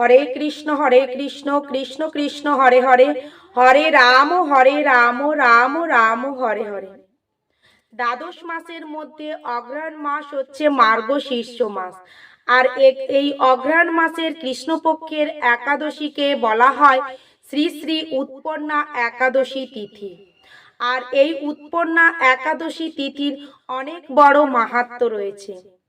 হরে কৃষ্ণ হরে কৃষ্ণ কৃষ্ণ কৃষ্ণ, হরে হরে হরে রাম হরে রাম রাম রাম, হরে হরে। দ্বাদশ মাসের মধ্যে অগ্রহায়ণ মাস হচ্ছে মার্গশীর্ষ মাস। আর এই অগ্রহায়ণ মাসের কৃষ্ণপক্ষের একাদশীকে বলা হয় শ্রী শ্রী উৎপন্না একাদশী তিথি। আর এই উৎপন্না একাদশী তিথির অনেক বড় মাহাত্ম্য রয়েছে।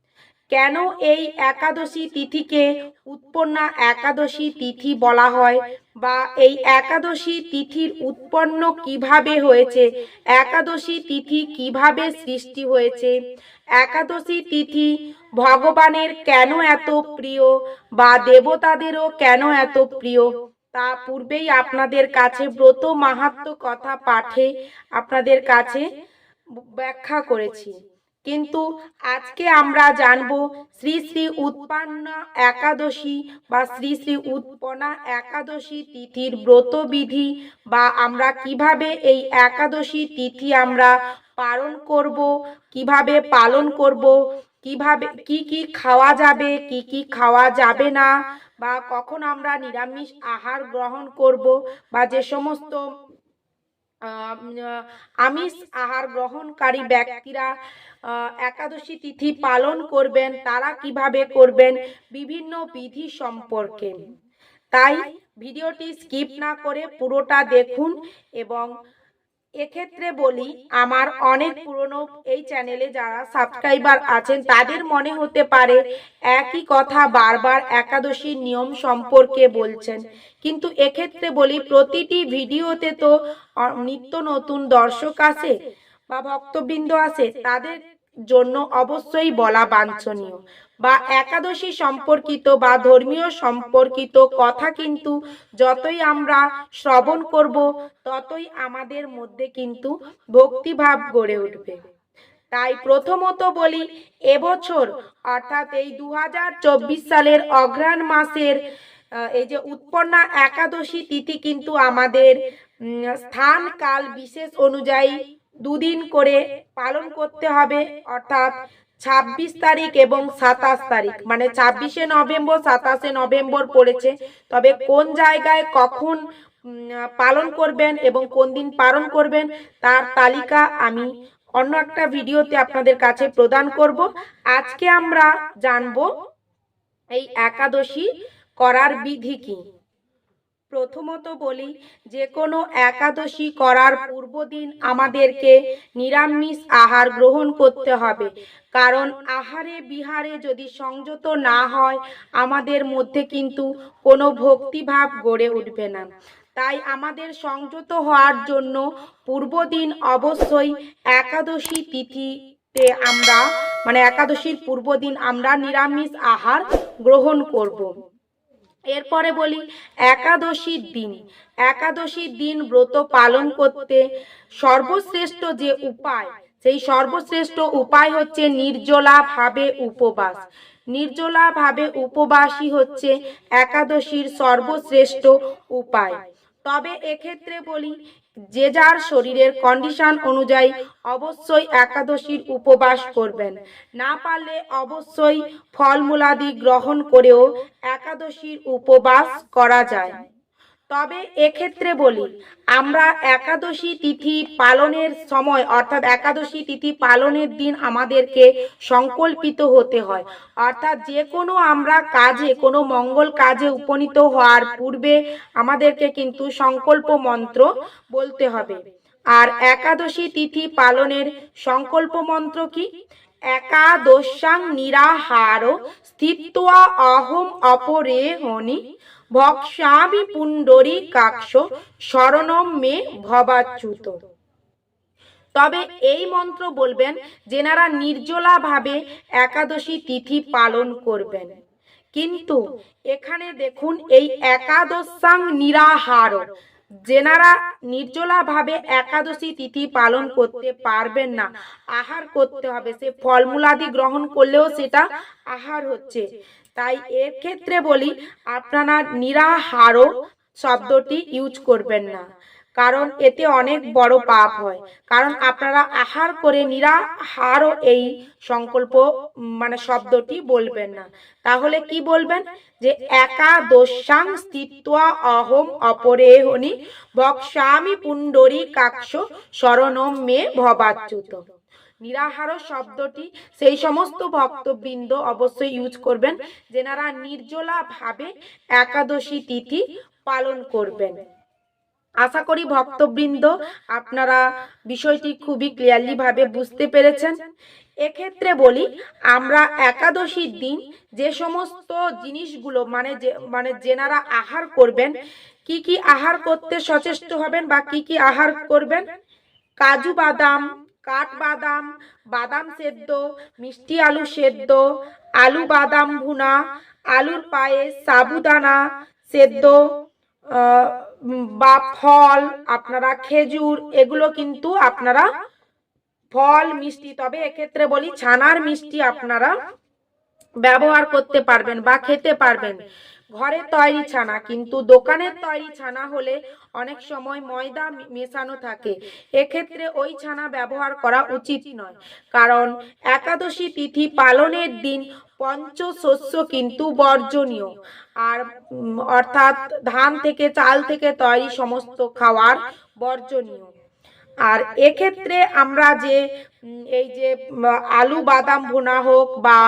কেন এই একাদশী তিথিকে উৎপন্না একাদশী তিথি বলা হয় বা এই একাদশী তিথির উৎপন্ন কীভাবে হয়েছে? একাদশী তিথি কীভাবে সৃষ্টি হয়েছে? একাদশী তিথি ভগবানের কেন এত প্রিয় বা দেবতাদেরও কেন এত প্রিয়? তা পূর্বেই আপনাদের কাছে ব্রত মাহাত্ম কথা পাঠে আপনাদের কাছে ব্যাখ্যা করেছি। কিন্তু আজকে আমরা জানব শ্রী শ্রী উৎপন্না একাদশী বা শ্রী শ্রী উৎপন্না একাদশী তিথির ব্রতবিধি বা আমরা কীভাবে এই একাদশী তিথি আমরা পালন করব, কীভাবে পালন করব, কীভাবে, কি কি খাওয়া যাবে, কি কি খাওয়া যাবে না, বা কখন আমরা নিরামিষ আহার গ্রহণ করব, বা যে সমস্ত আমিষ আহার গ্রহণকারী ব্যক্তিরা একাদশী তিথি পালন করবেন, তারা কীভাবে করবেন বিভিন্ন বিধি সম্পর্কে। তাই ভিডিওটি স্কিপ না করে পুরোটা দেখুন এবং এক্ষেত্রে বলি, আমার অনেক পুরনো এই চ্যানেলে যারা সাবস্ক্রাইবার আছেন, তাদের মনে হতে পারে একই কথা বারবার একাদশীর নিয়ম সম্পর্কে বলছেন। কিন্তু এক্ষেত্রে বলি, প্রতিটি ভিডিওতে তো নিত্য নতুন দর্শক আছে বা ভক্তবৃন্দ আছে তাদের জন্য অবশ্যই বলা বাঞ্ছনীয়। বা একাদশী সম্পর্কিত বা ধর্মীয় সম্পর্কিত কথা কিন্তু যতই আমরা শ্রবণ করব, ততই আমাদের মধ্যে কিন্তু ভক্তিভাব গড়ে উঠবে। তাই প্রথমত বলি, এবছর, অর্থাৎ এই দু হাজার চব্বিশ সালের অঘ্রাণ মাসের এই যে উৎপন্না একাদশী তিথি কিন্তু আমাদের স্থান কাল বিশেষ অনুযায়ী দুদিন করে পালন করতে হবে, অর্থাৎ ছাব্বিশ তারিখ এবং সাতাশ তারিখ। মানে ছাব্বিশে নভেম্বর, সাতাশে নভেম্বর পড়েছে। তবে কোন জায়গায় কখন পালন করবেন এবং কোন দিন পালন করবেন তার তালিকা আমি অন্য একটা ভিডিওতে আপনাদের কাছে প্রদান করব। আজকে আমরা জানব এই একাদশী করার বিধি কি। প্রথমত বলি যে কোনো একাদশী করার পূর্বদিন আমাদেরকে নিরামিষ আহার গ্রহণ করতে হবে কারণ আহারে বিহারে যদি সংযত না হয়, আমাদের মধ্যে কিন্তু কোনো ভক্তিভাব গড়ে উঠবে না তাই আমাদের সংযত হওয়ার জন্য পূর্বদিন অবশ্যই একাদশী তিথিতে আমরা মানে একাদশীর পূর্বদিন আমরা নিরামিষ আহার গ্রহণ করব। এরপরে বলি, একাদশীর দিন। একাদশীর দিন ব্রত পালন করতে সর্বশ্রেষ্ঠ যে উপায়, সেই সর্বশ্রেষ্ঠ উপায় হচ্ছে নির্জলাভাবে উপবাস। নির্জলাভাবে উপবাসই হচ্ছে একাদশীর সর্বশ্রেষ্ঠ উপায়। তবে এক্ষেত্রে বলি যে যার শরীরের কন্ডিশন অনুযায়ী অবশ্যই একাদশীর উপবাস করবেন। না পারলে অবশ্যই ফলমূলাদি গ্রহণ করেও একাদশীর উপবাস করা যায়। তবে এক্ষেত্রে বলি, আমরা একাদশী তিথি পালনের সময়, অর্থাৎ একাদশী তিথি পালনের দিন আমাদেরকে সংকল্পিত হতে হয়। অর্থাৎ যে কোনো আমরা কাজে, কোনো মঙ্গল কাজে উপনীত হওয়ার পূর্বে আমাদেরকে কিন্তু সংকল্প মন্ত্র বলতে হবে। আর একাদশী তিথি পালনের সংকল্প মন্ত্র কি? একাদশাং নিরাহার স্থিত্বা অহম অপরে হনি ভক্সামি পুণ্ডরী কাক্ষ শরণম মে ভবাচ্যুত। তবে এই মন্ত্র বলবেন, যেনারা নির্জলা ভাবে একাদশী তিথি পালন করবেন। কিন্তু এখানে দেখুন, এই একাদশাং নিরাহার। যেনারা নির্জলা ভাবে একাদশী তিথি পালন করতে পারবেন না, আহার করতে হবে। সে ফলমূলাদি গ্রহণ করলেও সেটা আহার হচ্ছে। তাই এর ক্ষেত্রে বলি, আপনারা নিরাহার শব্দটি ইউজ করবেন না। কারণ এতে অনেক বড় পাপ হয়। কারণ আপনারা আহার করে নিরাহারও এই সংকল্প মানে শব্দটি বলবেন না। তাহলে কি বলবেন? যে একাদশাং স্থিত্বা অহম অপরে হনি পুণ্ডরী কাক্ষ শরণম মে ভবাচ্যুত। নিরাহার শব্দটি সেই সমস্ত ভক্তবৃন্দ অবশ্যই ইউজ করবেন। যেনারা নির্জলা ভাবে একাদশী তিথি পালন করবেন। আশা করি ভক্তবৃন্দ আপনারা বিষয়টি খুবই ক্লিয়ারলি ভাবে বুঝতে পেরেছেন। এক্ষেত্রে বলি, আমরা একাদশীর দিন যে সমস্ত জিনিসগুলো মানে যে মানে যেনারা আহার করবেন, কি কি আহার করতে সচেষ্ট হবেন বা কি কি আহার করবেন? কাজু বাদাম কাঠ বাদাম বাদাম সেদ্ধ, মিষ্টি আলু সেদ্ধ, আলু বাদাম ভুনা, আলুর পায়েস, সাবুদানা সেদ্ধ বা ফল, আপনারা খেজুর, এগুলো কিন্তু আপনারা ফল, মিষ্টি, তবে এক্ষেত্রে বলি ছানার মিষ্টি আপনারা ব্যবহার করতে পারবেন বা খেতে পারবেন। ঘরে তৈরি ছানা, কিন্তু দোকানের তৈরি ছানা হলে অনেক সময় ময়দা মেশানো থাকে। এক্ষেত্রে ওই ছানা ব্যবহার করা উচিত নয়। কারণ একাদশী তিথি পালনের দিন পঞ্চশস্য কিন্তু বর্জনীয়। আর অর্থাৎ ধান থেকে চাল থেকে তৈরি সমস্ত খাওয়ার বর্জনীয়। আর এক্ষেত্রে আমরা যে এই যে আলু বাদাম ভুনা হোক বা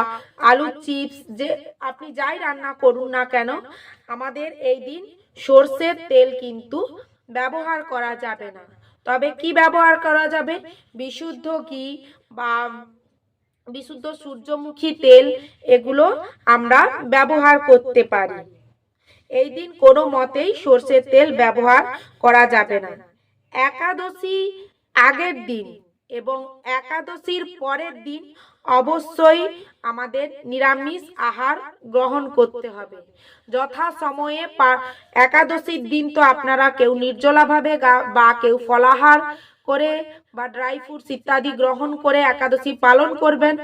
আলু চিপস, যে আপনি যাই রান্না করুন না কেন, আমাদের এই দিন সর্ষের তেল কিন্তু ব্যবহার করা যাবে না। তবে কি ব্যবহার করা যাবে? বিশুদ্ধ ঘি বা বিশুদ্ধ সূর্যমুখী তেল, এগুলো আমরা ব্যবহার করতে পারি। এই দিন কোনো মতেই সর্ষের তেল ব্যবহার করা যাবে না। একাদশী আগের দিন এবং একাদশীর পরের দিন অবশ্যই আমাদের নিরামিষ আহার গ্রহণ করতে হবে। যথা সময়ে একাদশীর দিন তো আপনারা কেউ নির্জলাভাবে বা কেউ ফলাহার করে বা ড্রাই ফ্রুটস ইত্যাদি গ্রহণ করে একাদশী পালন করবেন।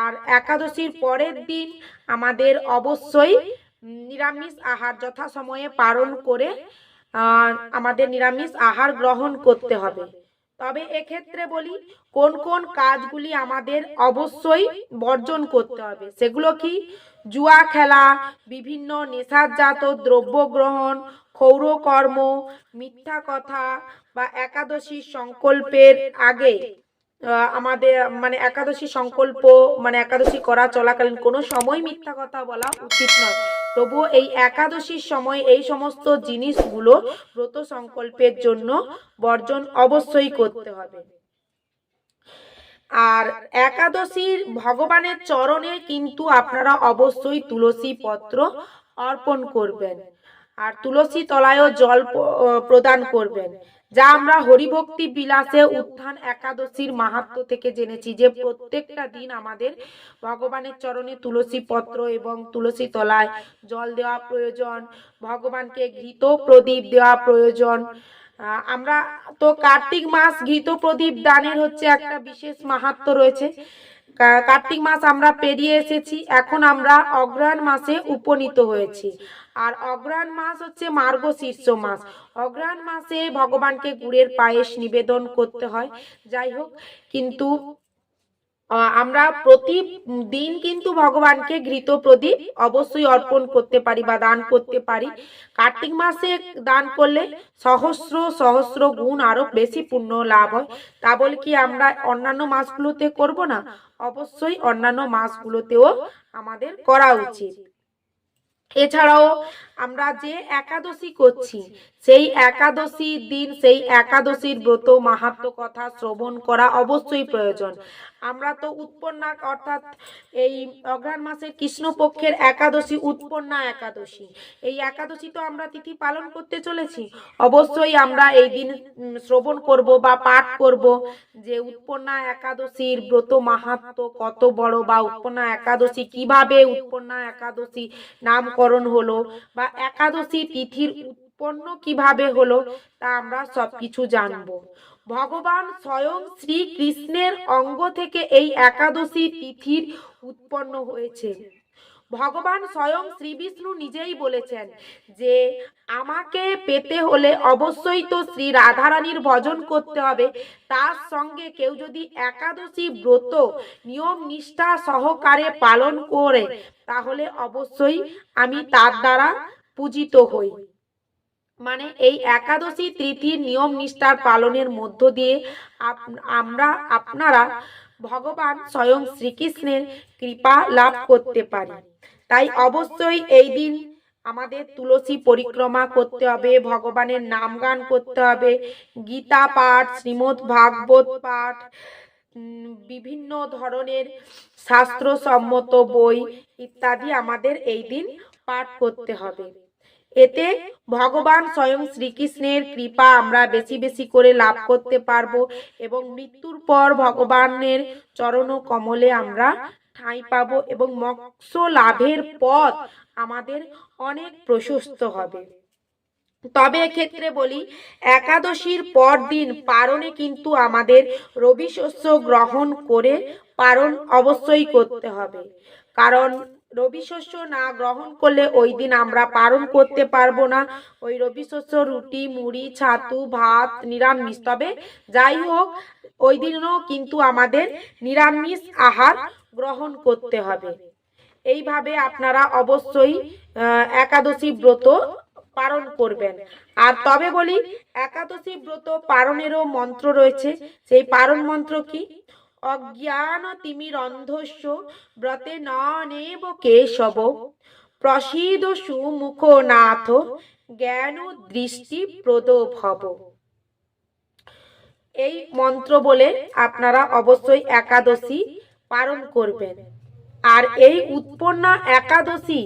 আর একাদশীর পরের দিন আমাদের অবশ্যই নিরামিষ আহার যথা সময়ে পালন করে আমাদের নিরামিষ আহার গ্রহণ করতে হবে। তবে এক্ষেত্রে বলি, কোন কোন কাজগুলি আমাদের অবশ্যই বর্জন করতে হবে। সেগুলো কি? জুয়া খেলা, বিভিন্ন নেশাজাত দ্রব্য গ্রহণ, ক্ষৌরকর্ম, মিথ্যা কথা বা একাদশী সংকল্পের আগে আমাদের মানে একাদশী সংকল্প মানে একাদশী করা চলাকালীন কোনো সময় মিথ্যা কথা বলা উচিত নয়। তবুও এই একাদশীর সময় এই সমস্ত জিনিসগুলো ব্রত সংকল্পের জন্য বর্জন অবশ্যই করতে হবে। আর একাদশীর ভগবানের চরণে কিন্তু আপনারা অবশ্যই তুলসী পত্র অর্পণ করবেন। আর তুলসী তলায়ও জল প্রদান করবেন। যা আমরা হরিভক্তি বিলাসে উত্থান একাদশীর মাহাত্ম থেকে জেনেছি যে প্রত্যেকটা দিন আমাদের ভগবানের চরণে তুলসী পত্র এবং তুলসী তলায় জল দেওয়া প্রয়োজন, ভগবানকে ঘৃত প্রদীপ দেওয়া প্রয়োজন। আমরা তো কার্তিক মাস ঘৃত প্রদীপ দানের হচ্ছে একটা বিশেষ মাহাত্ম রয়েছে। কার্তিক মাস আমরা পেরিয়ে এসেছি, এখন আমরা অগ্রহায়ণ মাসে উপনীত হয়েছি। আর অগ্রহায়ণ মাস হচ্ছে মার্গ শীর্ষ মাস। অগ্রহায়ণ মাসে ভগবানকে গুড়ের পায়েস নিবেদন করতে হয়। যাই হোক, কিন্তু আমরা প্রতি দিন কিন্তু ভগবানকে ঘৃত প্রদীপ অবশ্যই অর্পণ করতে পারি বা দান করতে পারি। কার্তিক মাসে দান করলে সহস্র সহস্র গুণ আরও বেশি পুণ্য লাভ হয়। তা বলে কি আমরা অন্যান্য মাসগুলোতে করব না? অবশ্যই অন্যান্য মাসগুলোতেও আমাদের করা উচিত। এছাড়াও আমরা যে একাদশী করছি সেই একাদশীর দিন, সেই একাদশীর ব্রত মাহাত্ম কথা শ্রবণ করা অবশ্যই প্রয়োজন। আমরা তো উৎপন্না অর্থাৎ এই অগ্রহায়ণ মাসের কৃষ্ণপক্ষের একাদশী, উৎপন্না একাদশী। এই একাদশী তো আমরা তিথি পালন করতে চলেছি। অবশ্যই আমরা এই দিন শ্রবণ করব বা পাঠ করব যে উৎপন্না একাদশীর ব্রত মাহাত্ম কত বড় বা উৎপন্না একাদশী কীভাবে উৎপন্না একাদশী নামকরণ হলো বা একাদশী তিথির উৎপন্ন কীভাবে হলো, তা আমরা সবকিছু জানব। ভগবান স্বয়ং শ্রীকৃষ্ণের অঙ্গ থেকে এই একাদশী তিথির উৎপন্ন হয়েছে। ভগবান স্বয়ং শ্রী বিষ্ণু নিজেই বলেছেন যে, আমাকে পেতে হলে অবশ্যই তো শ্রী রাধারানীর ভজন করতে হবে। তার সঙ্গে কেউ যদি একাদশী ব্রত, নিয়ম নিষ্ঠা সহকারে পালন করে, তাহলে অবশ্যই আমি তার দ্বারা পূজিত হই। মানে এই একাদশী তৃতীয় নিয়ম নিষ্ঠার পালনের মধ্য দিয়ে আমরা আপনারা ভগবান স্বয়ং শ্রীকৃষ্ণের কৃপা লাভ করতে পারি। তাই অবশ্যই এই দিন আমাদের তুলসী পরিক্রমা করতে হবে, ভগবানের নাম গান করতে হবে, গীতা পাঠ, শ্রীমদ্ ভাগবত পাঠ বিভিন্ন ধরনের শাস্ত্রসম্মত বই ইত্যাদি আমাদের এই দিন পাঠ করতে হবে। এতে ভগবান স্বয়ং শ্রীকৃষ্ণের কৃপা আমরা বেশি বেশি করে লাভ করতে পারব এবং মৃত্যুর পর ভগবানের চরণ কমলে আমরা ঠাঁই পাবো এবং মোক্ষ লাভের পথ আমাদের অনেক প্রশস্ত হবে। তবে এক্ষেত্রে বলি, একাদশীর পর দিন পারণে কিন্তু আমাদের রবি শস্য গ্রহণ করে পারণ অবশ্যই করতে হবে। কারণ রবি শস্য না গ্রহণ করলে ওই দিন আমরা পালন করতে পারব না। ওই রবি শস্য, রুটি, মুড়ি, ছাতু, ভাত নিরামিষ। তবে যাই হোক, ওই দিনও কিন্তু আমাদের নিরামিষ আহার গ্রহণ করতে হবে। এইভাবে আপনারা অবশ্যই একাদশী ব্রত পালন করবেন। আর তবে বলি, একাদশী ব্রত পালনেরও মন্ত্র রয়েছে। সেই পালন মন্ত্র কি? অজ্ঞান তিমির অন্ধস্য ব্রতে নেব কেশব। প্রসিদ সুমুখ নাথ জ্ঞান দৃষ্টি প্রদ ভব এই মন্ত্র বলে আপনারা অবশ্যই একাদশী পালন করবেন। আর এই উৎপন্না একাদশী,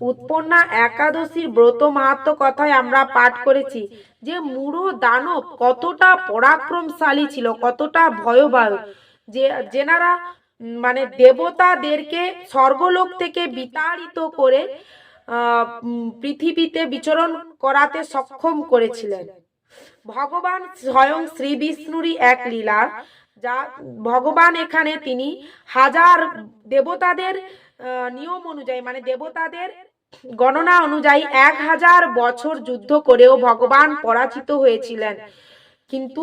উৎপন্না একাদশীর ব্রত মাহাত্ম কথায় আমরা পাঠ করেছি যে মুড়ো দানব কতটা পরাক্রমশালী ছিল, কতটা ভয়বাহ যে, যেনারা মানে দেবতাদেরকে স্বর্গলোক থেকে বিতাড়িত করে পৃথিবীতে বিচরণ করাতে সক্ষম করেছিলেন। ভগবান স্বয়ং শ্রী বিষ্ণুরই এক লীলা, যা ভগবান এখানে তিনি হাজার দেবতাদের নিয়ম অনুযায়ী মানে দেবতাদের গণনা অনুযায়ী এক হাজার বছর যুদ্ধ করেও ভগবান পরাজিত হয়েছিলেন। কিন্তু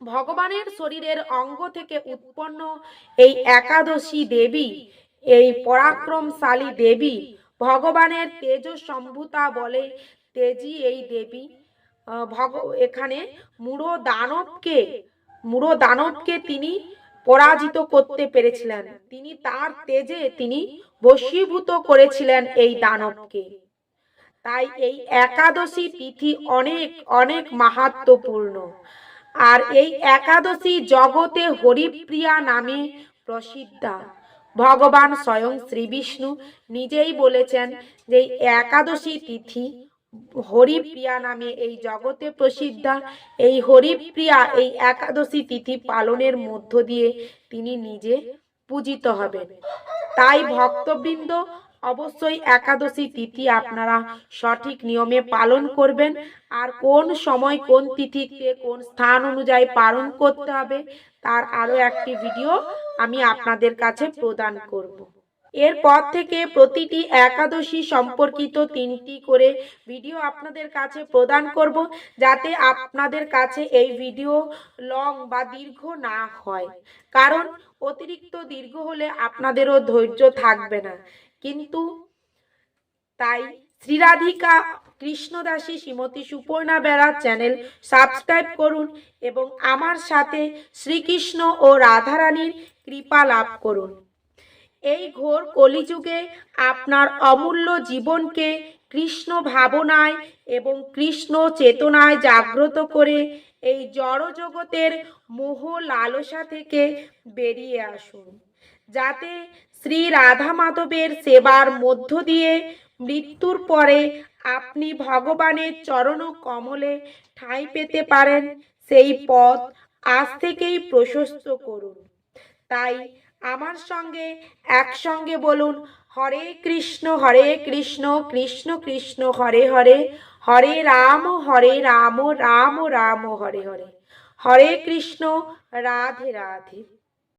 ভগবানের শরীরের অঙ্গ থেকে উৎপন্ন এই একাদশী দেবী, এই পরাক্রমশালী দেবী ভগবানের তেজ সম্ভূতা বলে তেজি এই দেবী। ভগ, এখানে মূঢ় দানবকে মূঢ় দানবকে তিনি পরাজিত করতে পেরেছিলেন। তিনি তার তেজে তিনি বশীভূত করেছিলেন এই দানবকে। তাই এই একাদশী তিথি অনেক অনেক মাহাত্মপূর্ণ। আর এই একাদশী জগতে হরিপ্রিয়া নামে প্রসিদ্ধা। ভগবান স্বয়ং শ্রীবিষ্ণু নিজেই বলেছেন যে একাদশী তিথি হরিপ্রিয়া নামে এই জগতে প্রসিদ্ধা। এই হরিপ্রিয়া এই একাদশী তিথি পালনের মধ্য দিয়ে তিনি নিজে পূজিত হবেন। তাই ভক্তবৃন্দ অবশ্যই একাদশী তিথি আপনারা সঠিক নিয়মে পালন করবেন। আর কোন সময় কোন তিথিতে কোন স্থান অনুযায়ী পালন করতে হবে, তার আরও একটি ভিডিও আমি আপনাদের কাছে প্রদান করব। এরপর থেকে প্রতিটি একাদশী সম্পর্কিত তিনটি করে ভিডিও আপনাদের কাছে প্রদান করব, যাতে আপনাদের কাছে এই ভিডিও লং বা দীর্ঘ না হয়। কারণ অতিরিক্ত দীর্ঘ হলে আপনাদেরও ধৈর্য থাকবে না। কিন্তু তাই শ্রীরাধিকা কৃষ্ণদাসী শ্রীমতী সুপর্ণা বেড়া চ্যানেল সাবস্ক্রাইব করুন এবং আমার সাথে শ্রীকৃষ্ণ ও রাধারানীর কৃপা লাভ করুন। এই ঘোর কলিযুগে আপনার অমূল্য জীবনকে কৃষ্ণ ভাবনায় এবং কৃষ্ণ চেতনায় জাগ্রত করে এই জড়জগতের মোহ লালসা থেকে বেরিয়ে আসুন। যাতে শ্রী রাধা মাধবের সেবার মধ্য দিয়ে মৃত্যুর পরে আপনি ভগবানের চরণ কমলে ঠাঁই পেতে পারেন, সেই পথ আজ থেকেই প্রশস্ত করুন। তাই আমার সঙ্গে একসঙ্গে বলুন, হরে কৃষ্ণ হরে কৃষ্ণ কৃষ্ণ কৃষ্ণ, হরে হরে হরে রাম হরে রাম রাম রাম, হরে হরে হরে কৃষ্ণ, রাধে রাধে।